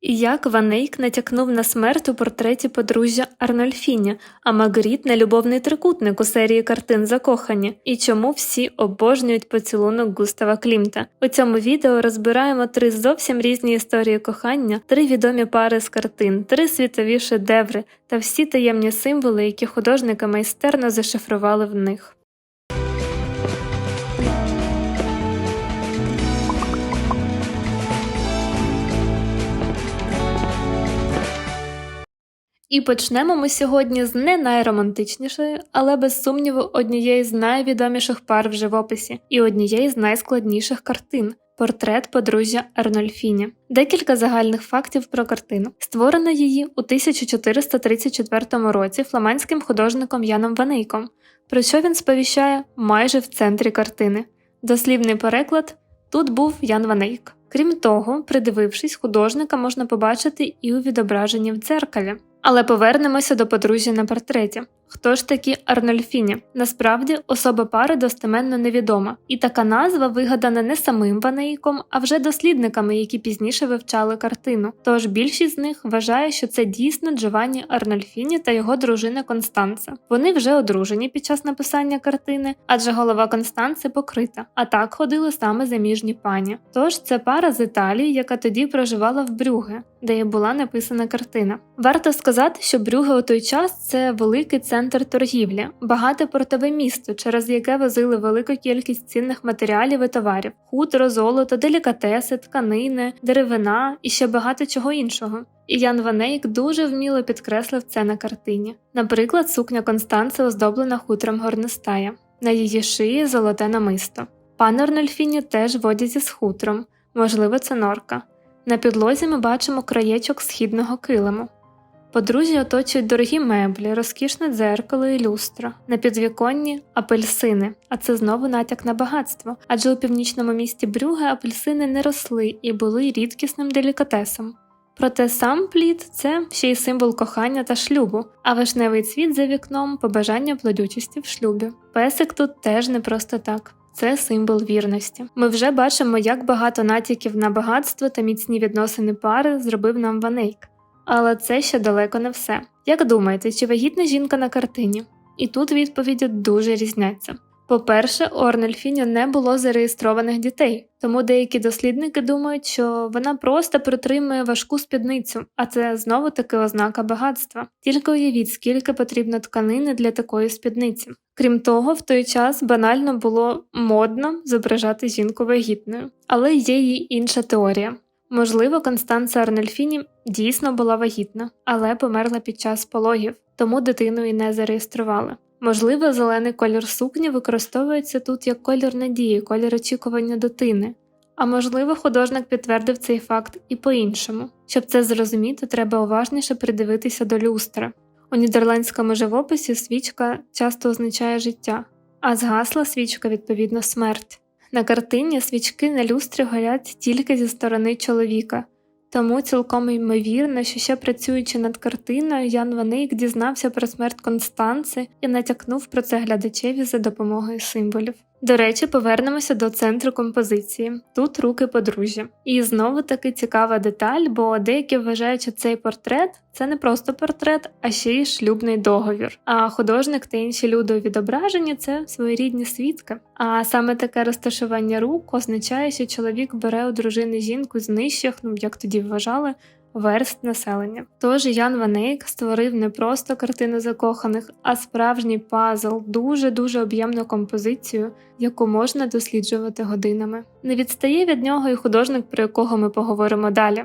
І як Ванейк натякнув на смерть у портреті подружжя Арнольфіні, а Магріт на любовний трикутник у серії картин Закохані, і чому всі обожнюють поцілунок Густава Клімта. У цьому відео розбираємо три зовсім різні історії кохання, три відомі пари з картин, три світові шедеври та всі таємні символи, які художники майстерно зашифрували в них. І почнемо ми сьогодні з не найромантичнішої, але без сумніву однієї з найвідоміших пар в живописі і однієї з найскладніших картин. Портрет подружжя Арнольфіні. Декілька загальних фактів про картину. Створена її у 1434 році фламандським художником Яном Ванейком, про що він сповіщає майже в центрі картини. Дослівний переклад тут був Ян Ванейк. Крім того, придивившись, художника можна побачити і у відображенні в дзеркалі. Але повернемося до подружжя на портреті. Хто ж такі Арнольфіні? Насправді особа пари достеменно невідома, і така назва вигадана не самим Ванейком, а вже дослідниками, які пізніше вивчали картину. Тож більшість з них вважає, що це дійсно Джованні Арнольфіні та його дружина Констанца. Вони вже одружені під час написання картини, адже голова Констанци покрита, а так ходили саме заміжні пані. Тож це пара з Італії, яка тоді проживала в Брюге, де і була написана картина. Варто сказати, що Брюге у той час це великий центр торгівлі, багате портове місто, через яке возили велику кількість цінних матеріалів і товарів: хутро, золото, делікатеси, тканини, деревина і ще багато чого іншого. І Ян Ванейк дуже вміло підкреслив це на картині. Наприклад, сукня Констанци оздоблена хутром горностая, на її шиї золоте намисто. Пан Орнольфіні теж водять із хутром, можливо, це норка. На підлозі ми бачимо краєчок східного килиму. Подружжя оточують дорогі меблі, розкішне дзеркало і люстра, на підвіконні апельсини, а це знову натяк на багатство, адже у північному місті Брюге апельсини не росли і були рідкісним делікатесом. Проте сам плід це ще й символ кохання та шлюбу, а вишневий цвіт за вікном побажання плодючості в шлюбі. Песик тут теж не просто так. Це символ вірності. Ми вже бачимо, як багато натяків на багатство та міцні відносини пари зробив нам Ванейк. Але це ще далеко не все. Як думаєте, чи вагітна жінка на картині? І тут відповіді дуже різняться. По-перше, у Орнельфіні не було зареєстрованих дітей, тому деякі дослідники думають, що вона просто протримує важку спідницю, а це знову таки ознака багатства. Тільки уявіть, скільки потрібно тканини для такої спідниці. Крім того, в той час банально було модно зображати жінку вагітною, але є її інша теорія. Можливо, Констанца Арнольфіні дійсно була вагітна, але померла під час пологів, тому дитину і не зареєстрували. Можливо, зелений колір сукні використовується тут як колір надії, колір очікування дитини. А можливо, художник підтвердив цей факт і по-іншому. Щоб це зрозуміти, треба уважніше придивитися до люстра. У нідерландському живописі свічка часто означає життя, а згасла свічка відповідно смерть. На картині свічки на люстрі горять тільки зі сторони чоловіка, тому цілком ймовірно, що ще працюючи над картиною, Ян Ваник дізнався про смерть Констанци і натякнув про це глядачеві за допомогою символів. До речі, повернемося до центру композиції. Тут руки подружжя. І знову таки цікава деталь, бо деякі вважають, що цей портрет це не просто портрет, а ще й шлюбний договір. А художник та інші люди у відображенні це своєрідні свідки. А саме таке розташування рук означає, що чоловік бере у дружини жінку з нижчих, ну як тоді вважали, верст населення. Тож Ян Ванейк створив не просто картину закоханих, а справжній пазл, дуже дуже об'ємну композицію, яку можна досліджувати годинами. Не відстає від нього і художник, про якого ми поговоримо далі.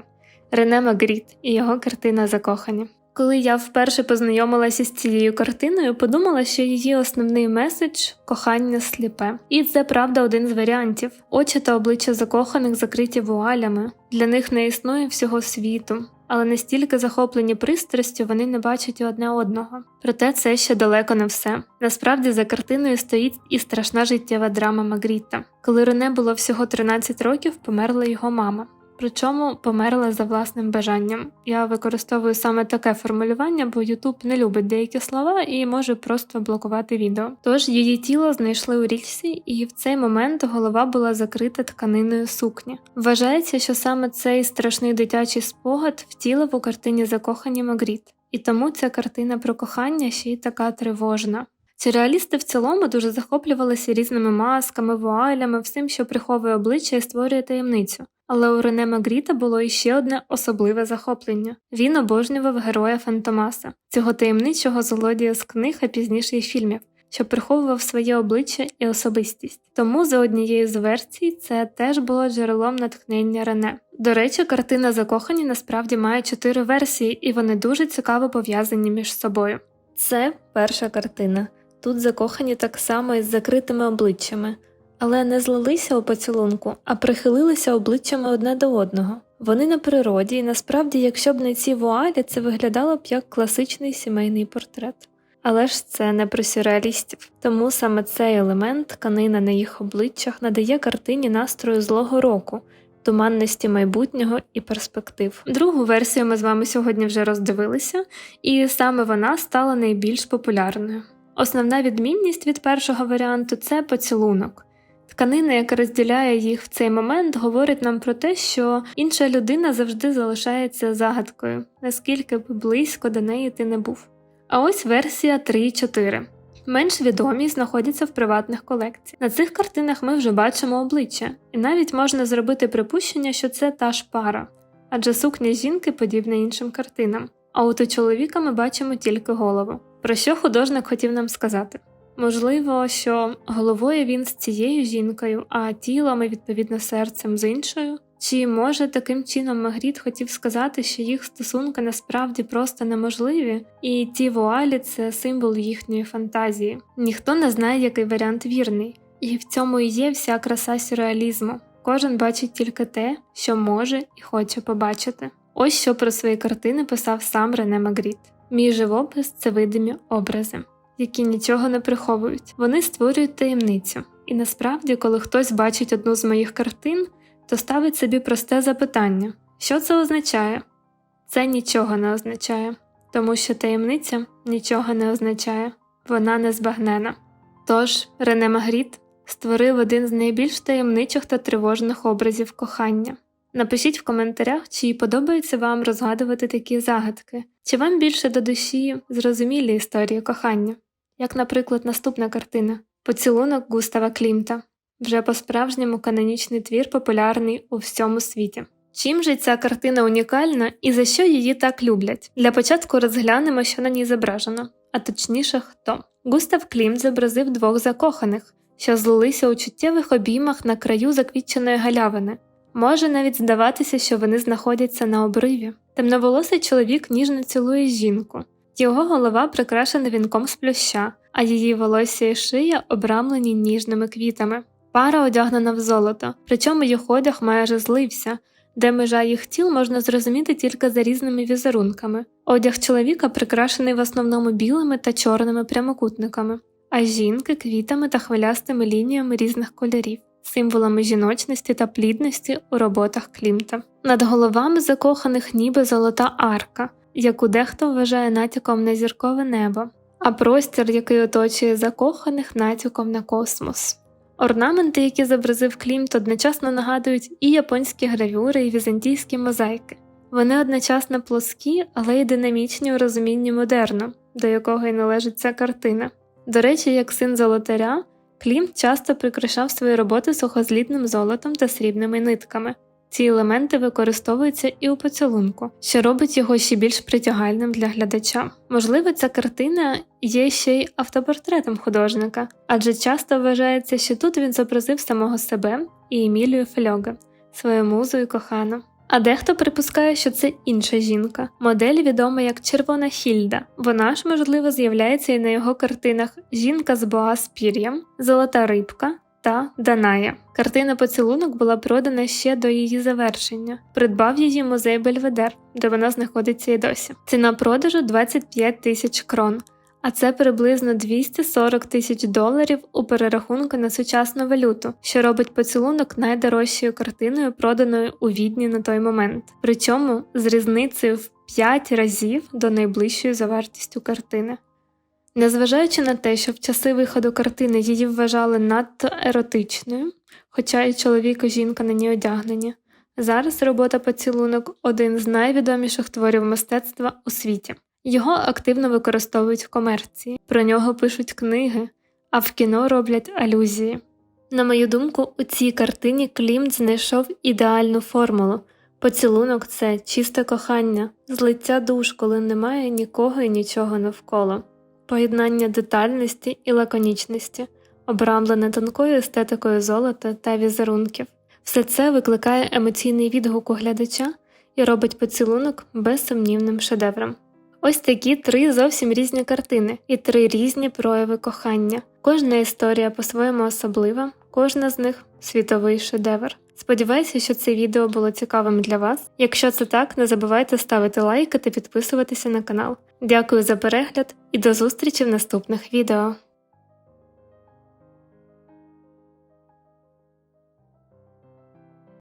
Рене Магріт і його картина Закохані. Коли я вперше познайомилася з цією картиною, подумала, що її основний меседж кохання сліпе. І це правда один з варіантів. Очі та обличчя закоханих закриті вуалями. Для них не існує всього світу, але настільки захоплені пристрастю вони не бачать одне одного. Проте це ще далеко не все. Насправді за картиною стоїть і страшна життєва драма Магріта. Коли Рене було всього 13 років, померла його мама. Причому померла за власним бажанням. Я використовую саме таке формулювання, бо Ютуб не любить деякі слова і може просто блокувати відео. Тож її тіло знайшли у річці, і в цей момент голова була закрита тканиною сукні. Вважається, що саме цей страшний дитячий спогад втілив у картині закохані Магріт, і тому ця картина про кохання ще й така тривожна. Сюрреалісти в цілому дуже захоплювалися різними масками, вуалями, всім, що приховує обличчя і створює таємницю. Але у Рене Магріта було іще одне особливе захоплення він обожнював героя Фантомаса, цього таємничого злодія з книг, а пізніше й фільмів, що приховував своє обличчя і особистість. Тому, за однією з версій, це теж було джерелом натхнення Рене. До речі, картина Закохані насправді має чотири версії, і вони дуже цікаво пов'язані між собою. Це перша картина. Тут закохані так само із закритими обличчями, але не злилися у поцілунку, а прихилилися обличчями одне до одного. Вони на природі, і насправді, якщо б не ці вуалі, це виглядало б як класичний сімейний портрет. Але ж це не про сюрреалістів, тому саме цей елемент, тканина на їх обличчях, надає картині настрою злого року, туманності майбутнього і перспектив. Другу версію ми з вами сьогодні вже роздивилися, і саме вона стала найбільш популярною. Основна відмінність від першого варіанту це поцілунок. Тканина, яка розділяє їх в цей момент, говорить нам про те, що інша людина завжди залишається загадкою, наскільки б близько до неї ти не був. А ось версія 3.4. Менш відомі знаходяться в приватних колекціях. На цих картинах ми вже бачимо обличчя, і навіть можна зробити припущення, що це та ж пара, адже сукня жінки подібна іншим картинам, а от у чоловіка ми бачимо тільки голову. Про що художник хотів нам сказати? Можливо, що головою він з цією жінкою, а тілом і відповідно серцем з іншою. Чи може таким чином Магріт хотів сказати, що їх стосунки насправді просто неможливі, і ті вуалі це символ їхньої фантазії? Ніхто не знає, який варіант вірний, і в цьому і є вся краса сюрреалізму. Кожен бачить тільки те, що може і хоче побачити. Ось що про свої картини писав сам Рене Магріт. Мій живопис це видимі образи, які нічого не приховують. Вони створюють таємницю. І насправді, коли хтось бачить одну з моїх картин, то ставить собі просте запитання: що це означає? Це нічого не означає, тому що таємниця нічого не означає, вона не збагнена. Тож Рене Магріт створив один з найбільш таємничих та тривожних образів кохання. Напишіть в коментарях, чи подобається вам розгадувати такі загадки, чи вам більше до душі зрозумілі історії кохання, як, наприклад, наступна картина Поцілунок Густава Клімта, вже по-справжньому канонічний твір популярний у всьому світі. Чим же ця картина унікальна і за що її так люблять? Для початку розглянемо, що на ній зображено, а точніше, хто. Густав Клімт зобразив двох закоханих, що злилися у чуттєвих обіймах на краю заквітченої галявини. Може навіть здаватися, що вони знаходяться на обриві. Темноволосий чоловік ніжно цілує жінку, його голова прикрашена вінком з плюща, а її волосся і шия обрамлені ніжними квітами. Пара одягнена в золото, причому їх одяг майже злився, де межа їх тіл можна зрозуміти тільки за різними візерунками. Одяг чоловіка прикрашений в основному білими та чорними прямокутниками, а жінки квітами та хвилястими лініями різних кольорів символами жіночності та плідності у роботах Клімта. Над головами закоханих ніби золота арка, яку дехто вважає натяком на зіркове небо, а простір, який оточує закоханих натяком на космос. Орнаменти, які зобразив Клімт, одночасно нагадують і японські гравюри, і візантійські мозаїки. Вони одночасно плоскі, але й динамічні у розумінні модерну, до якого й належить ця картина. До речі, як син золотаря, Клімт часто прикрашав свої роботи сухозлітним золотом та срібними нитками. Ці елементи використовуються і у поцілунку, що робить його ще більш притягальним для глядача. Можливо, ця картина є ще й автопортретом художника, адже часто вважається, що тут він зобразив самого себе і Емілію Фельоге, свою музу і кохану. А дехто припускає, що це інша жінка. Модель відома як Червона Хільда. Вона ж, можливо, з'являється і на його картинах Жінка з боа з пір'ям, Золота рибка та Даная. Картина поцілунок була продана ще до її завершення. Придбав її музей Бельведер, де вона знаходиться і досі. Ціна продажу 25 тисяч крон. А це приблизно 240 тисяч доларів у перерахунку на сучасну валюту, що робить поцілунок найдорожчою картиною, проданою у відні на той момент. Причому з різницею в 5 разів до найближчої за вартістю картини. Незважаючи на те, що в часи виходу картини її вважали надто еротичною, хоча і чоловік і жінка на ній одягнені, зараз робота поцілунок один з найвідоміших творів мистецтва у світі. Його активно використовують в комерції, про нього пишуть книги, а в кіно роблять алюзії. На мою думку, у цій картині Клімт знайшов ідеальну формулу. Поцілунок це чисте кохання, злиття душ, коли немає нікого і нічого навколо, поєднання детальності і лаконічності, обрамлене тонкою естетикою золота та візерунків. Все це викликає емоційний відгук у глядача і робить поцілунок безсумнівним шедевром. Ось такі три зовсім різні картини і три різні прояви кохання. Кожна історія по-своєму особлива, кожна з них світовий шедевр. Сподіваюся, що це відео було цікавим для вас. Якщо це так, не забувайте ставити лайки та підписуватися на канал. Дякую за перегляд і до зустрічі в наступних відео.